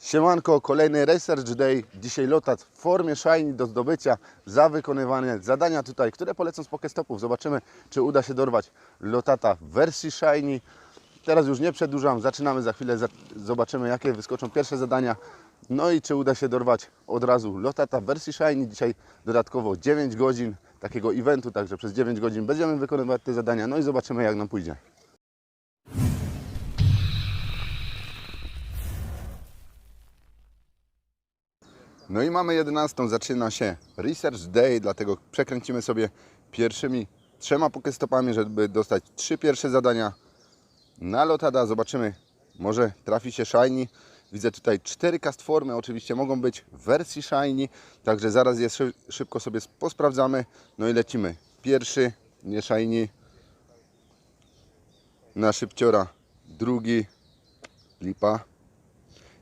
Siemanko, kolejny Research Day. Dzisiaj lotat w formie shiny do zdobycia za wykonywanie zadania tutaj, które polecą z Pokestopów. Zobaczymy, czy uda się dorwać lotata w wersji shiny. Teraz już nie przedłużam, zaczynamy za chwilę, zobaczymy jakie wyskoczą pierwsze zadania. No i czy uda się dorwać od razu lotata w wersji shiny. Dzisiaj dodatkowo 9 godzin takiego eventu, także przez 9 godzin będziemy wykonywać te zadania. No i zobaczymy jak nam pójdzie. No i mamy 11, zaczyna się Research Day, dlatego przekręcimy sobie pierwszymi trzema pokestopami, żeby dostać trzy pierwsze zadania na lotada. Zobaczymy, może trafi się Shiny. Widzę tutaj cztery cast formy, oczywiście mogą być w wersji Shiny, także zaraz je szy- szybko sobie posprawdzamy. No i lecimy. Pierwszy, nie Shiny, na szybciora. Drugi, lipa.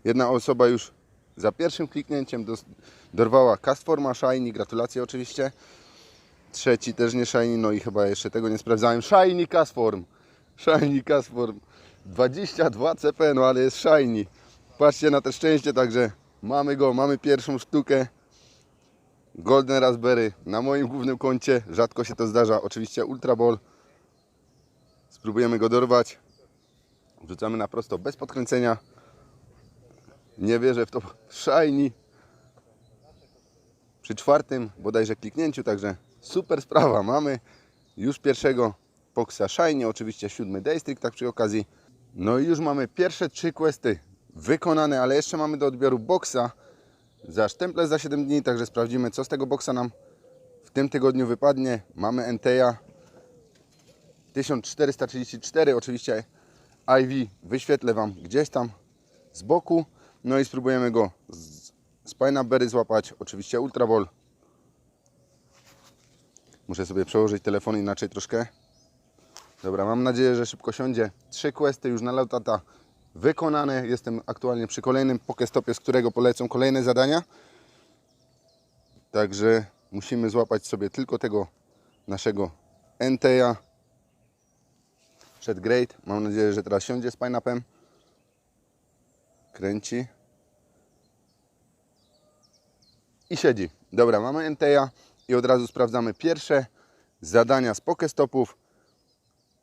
Jedna osoba już za pierwszym kliknięciem dos- dorwała Castforma Shiny, gratulacje oczywiście. Trzeci też nie Shiny, no i chyba jeszcze tego nie sprawdzałem. Shiny Castform, Shiny Castform, 22 CP, no ale jest Shiny. Patrzcie na te szczęście, także mamy go, mamy pierwszą sztukę. Golden Raspberry na moim głównym koncie, rzadko się to zdarza, oczywiście Ultra Ball. Spróbujemy go dorwać. Wrzucamy na prosto bez podkręcenia. Nie wierzę w to shiny. Przy czwartym bodajże kliknięciu, także super sprawa. Mamy już pierwszego Poxa Shiny, oczywiście siódmy Daystrick, tak przy okazji. No i już mamy pierwsze trzy questy wykonane, ale jeszcze mamy do odbioru boxa za sztemple za 7 dni, także sprawdzimy co z tego boxa nam w tym tygodniu wypadnie. Mamy Enteja 1434, oczywiście IV wyświetlę Wam gdzieś tam z boku. No i spróbujemy go z, z złapać. Oczywiście Ultra Ball. Muszę sobie przełożyć telefon inaczej troszkę. Dobra, mam nadzieję, że szybko siądzie. Trzy questy już na lotata wykonane. Jestem aktualnie przy kolejnym Pokestopie, z którego polecą kolejne zadania. Także musimy złapać sobie tylko tego naszego Enteja. Przed Great. Mam nadzieję, że teraz siądzie z pineapem. Kręci. I siedzi. Dobra, mamy Enteja i od razu sprawdzamy pierwsze zadania z Pokestopów.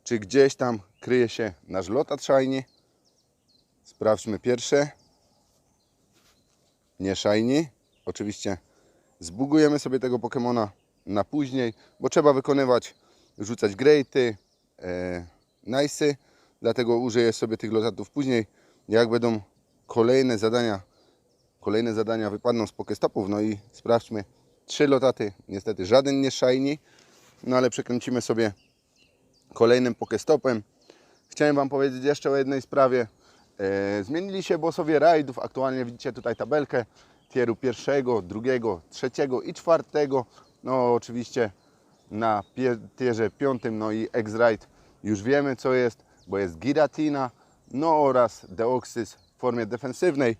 Czy gdzieś tam kryje się nasz lotat shiny. Sprawdźmy pierwsze. Nie shiny. Oczywiście zbugujemy sobie tego Pokemona na później, bo trzeba wykonywać, rzucać greaty, e, nice'y, dlatego użyję sobie tych lotatów później, jak będą kolejne zadania, kolejne zadania wypadną z Pokestopów, no i sprawdźmy, trzy lotaty, niestety żaden nie shiny, no ale przekręcimy sobie kolejnym Pokestopem. Chciałem Wam powiedzieć jeszcze o jednej sprawie. E, zmienili się bossowie rajdów. Aktualnie widzicie tutaj tabelkę tieru pierwszego, drugiego, trzeciego i czwartego. No oczywiście na tierze piątym, no i X-Ride już wiemy co jest, bo jest Giratina, no oraz Deoxys w formie defensywnej,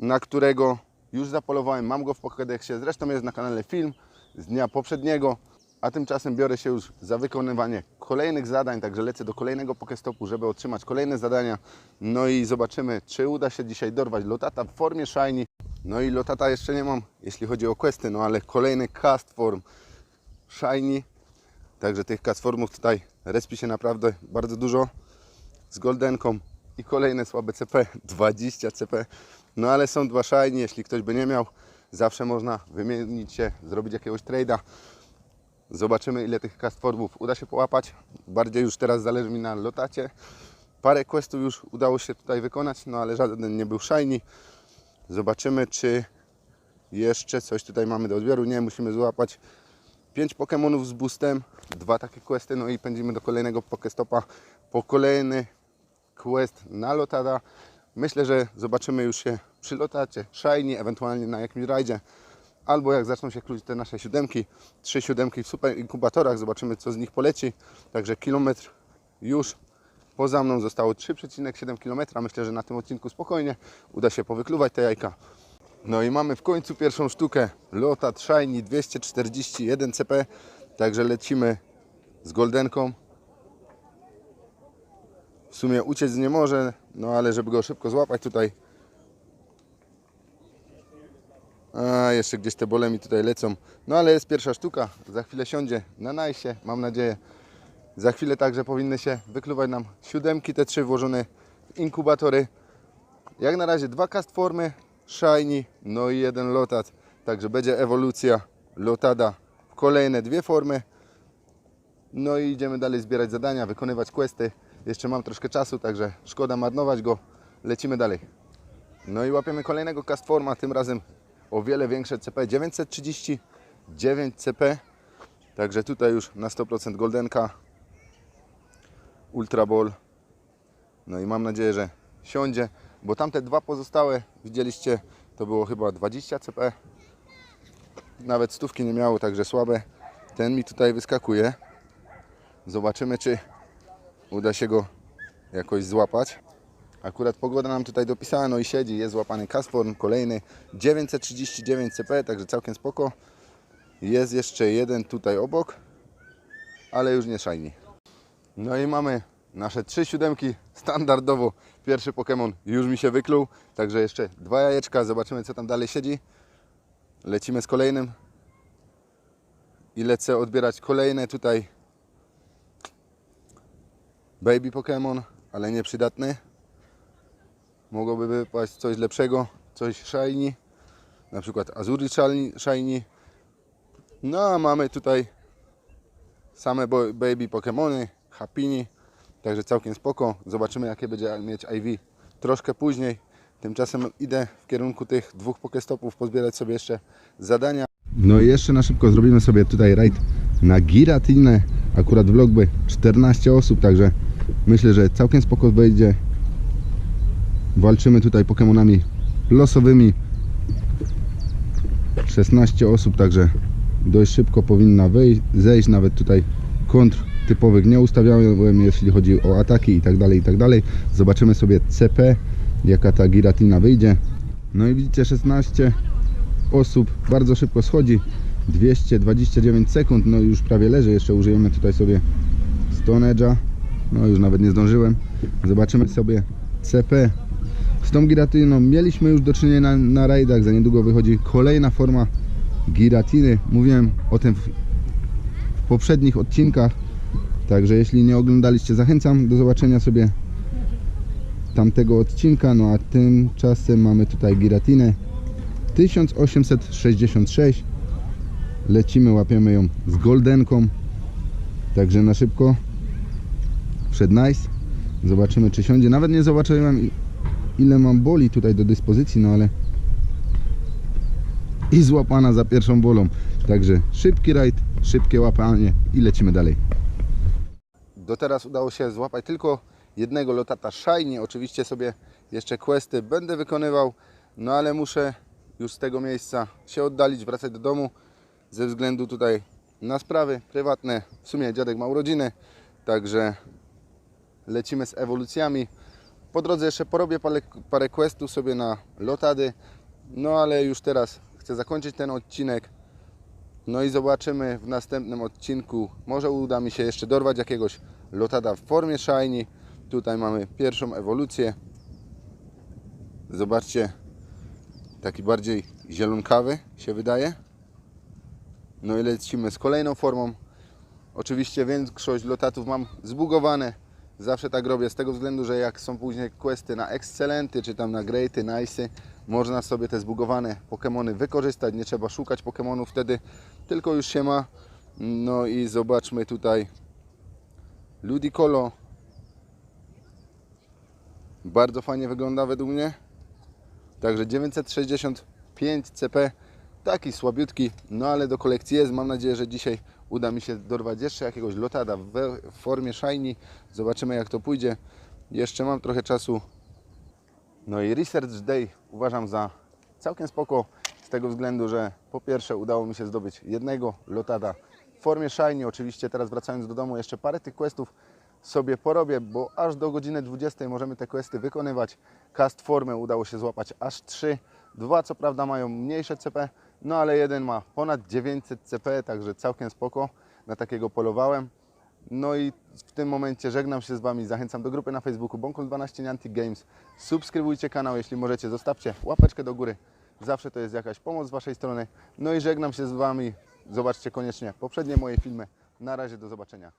na którego już zapolowałem, mam go w Pokédexie, zresztą jest na kanale film z dnia poprzedniego, a tymczasem biorę się już za wykonywanie kolejnych zadań, także lecę do kolejnego Pokestopu, żeby otrzymać kolejne zadania, no i zobaczymy, czy uda się dzisiaj dorwać Lotata w formie Shiny, no i Lotata jeszcze nie mam, jeśli chodzi o questy, no ale kolejny cast form Shiny, także tych cast formów tutaj respi się naprawdę bardzo dużo z Goldenką i kolejne słabe CP, 20 CP. No ale są dwa shiny, jeśli ktoś by nie miał, zawsze można wymienić się, zrobić jakiegoś trade'a. Zobaczymy ile tych castformów uda się połapać. Bardziej już teraz zależy mi na lotacie. Parę questów już udało się tutaj wykonać, no ale żaden nie był shiny. Zobaczymy czy jeszcze coś tutaj mamy do odbioru. Nie, musimy złapać 5 Pokémonów z boostem, dwa takie questy, no i pędzimy do kolejnego Pokestopa po kolejny quest na Lotada. Myślę, że zobaczymy już się przy Lotacie, Shiny, ewentualnie na jakimś rajdzie, albo jak zaczną się kluć te nasze siódemki, trzy siódemki w super inkubatorach, zobaczymy co z nich poleci. Także kilometr już poza mną zostało 3,7 km. Myślę, że na tym odcinku spokojnie uda się powykluwać te jajka. No i mamy w końcu pierwszą sztukę. Lotat Shiny 241 CP. Także lecimy z Goldenką. W sumie uciec nie może, no ale żeby go szybko złapać tutaj A, jeszcze gdzieś te bole mi tutaj lecą. No ale jest pierwsza sztuka. Za chwilę siądzie na najsie, mam nadzieję. Za chwilę także powinny się wykluwać nam siódemki, te trzy włożone w inkubatory. Jak na razie dwa cast formy, shiny, no i jeden lotat. Także będzie ewolucja lotada w kolejne dwie formy. No i idziemy dalej zbierać zadania, wykonywać questy. Jeszcze mam troszkę czasu, także szkoda marnować go. Lecimy dalej. No i łapiemy kolejnego castforma, tym razem o wiele większe CP, 939 CP. Także tutaj już na 100% goldenka. Ultra Ball. No i mam nadzieję, że siądzie, bo tamte dwa pozostałe, widzieliście, to było chyba 20 CP. Nawet stówki nie miało, także słabe. Ten mi tutaj wyskakuje. Zobaczymy, czy uda się go jakoś złapać. Akurat pogoda nam tutaj dopisała, no i siedzi, jest złapany Kasform, kolejny 939 CP, także całkiem spoko. Jest jeszcze jeden tutaj obok, ale już nie shiny. No i mamy nasze trzy siódemki standardowo. Pierwszy Pokémon już mi się wykluł, także jeszcze dwa jajeczka, zobaczymy co tam dalej siedzi. Lecimy z kolejnym i lecę odbierać kolejne tutaj baby Pokémon, ale nieprzydatny. Mogłoby wypaść coś lepszego, coś shiny, na przykład Azuri shiny-. No a mamy tutaj same baby Pokémony, Happini, także całkiem spoko. Zobaczymy jakie będzie mieć IV troszkę później. Tymczasem idę w kierunku tych dwóch Pokestopów pozbierać sobie jeszcze zadania. No i jeszcze na szybko zrobimy sobie tutaj raid na Giratinę. Akurat vlog by 14 osób, także myślę, że całkiem spoko wejdzie. Walczymy tutaj Pokemonami losowymi. 16 osób, także dość szybko powinna wejść, zejść. Nawet tutaj kontr typowych nie ustawiałem, jeśli chodzi o ataki i tak dalej, i tak dalej. Zobaczymy sobie CP, jaka ta Giratina wyjdzie. No i widzicie 16 osób, bardzo szybko schodzi. 229 sekund, no już prawie leży. Jeszcze użyjemy tutaj sobie Stone Edge'a. No już nawet nie zdążyłem. Zobaczymy sobie CP. Z tą giratyną mieliśmy już do czynienia na, na rajdach. Za niedługo wychodzi kolejna forma giratiny. Mówiłem o tym w, w poprzednich odcinkach. Także jeśli nie oglądaliście, zachęcam do zobaczenia sobie tamtego odcinka. No a tymczasem mamy tutaj giratinę 1866. Lecimy, łapiemy ją z goldenką. Także na szybko. Przed nice. Zobaczymy czy siądzie. Nawet nie zobaczyłem ile mam boli tutaj do dyspozycji, no ale i złapana za pierwszą bolą. Także szybki rajd, szybkie łapanie i lecimy dalej. Do teraz udało się złapać tylko jednego lotata shiny. Oczywiście sobie jeszcze questy będę wykonywał, no ale muszę już z tego miejsca się oddalić, wracać do domu ze względu tutaj na sprawy prywatne. W sumie dziadek ma urodziny, także lecimy z ewolucjami. Po drodze jeszcze porobię parę, parę questów sobie na lotady, no ale już teraz chcę zakończyć ten odcinek. No i zobaczymy w następnym odcinku. Może uda mi się jeszcze dorwać jakiegoś lotada w formie shiny. Tutaj mamy pierwszą ewolucję. Zobaczcie, taki bardziej zielonkawy się wydaje. No i lecimy z kolejną formą. Oczywiście większość lotatów mam zbugowane. Zawsze tak robię z tego względu, że jak są później questy na excelenty, czy tam na greaty, nice'y, można sobie te zbugowane Pokémony wykorzystać. Nie trzeba szukać Pokémonów wtedy, tylko już się ma. No i zobaczmy tutaj Ludicolo. Bardzo fajnie wygląda według mnie. Także 965 CP. Taki słabiutki, no ale do kolekcji jest. Mam nadzieję, że dzisiaj uda mi się dorwać jeszcze jakiegoś lotada w formie shiny. Zobaczymy jak to pójdzie. Jeszcze mam trochę czasu. No i Research Day uważam za całkiem spoko z tego względu, że po pierwsze udało mi się zdobyć jednego lotada w formie shiny. Oczywiście teraz wracając do domu jeszcze parę tych questów sobie porobię, bo aż do godziny 20 możemy te questy wykonywać. Cast formę udało się złapać aż 3. Dwa co prawda mają mniejsze CP, no ale jeden ma ponad 900 CP, także całkiem spoko. Na takiego polowałem. No i w tym momencie żegnam się z Wami. Zachęcam do grupy na Facebooku Bonkol12 Niantic Games. Subskrybujcie kanał, jeśli możecie. Zostawcie łapeczkę do góry. Zawsze to jest jakaś pomoc z Waszej strony. No i żegnam się z Wami. Zobaczcie koniecznie poprzednie moje filmy. Na razie, do zobaczenia.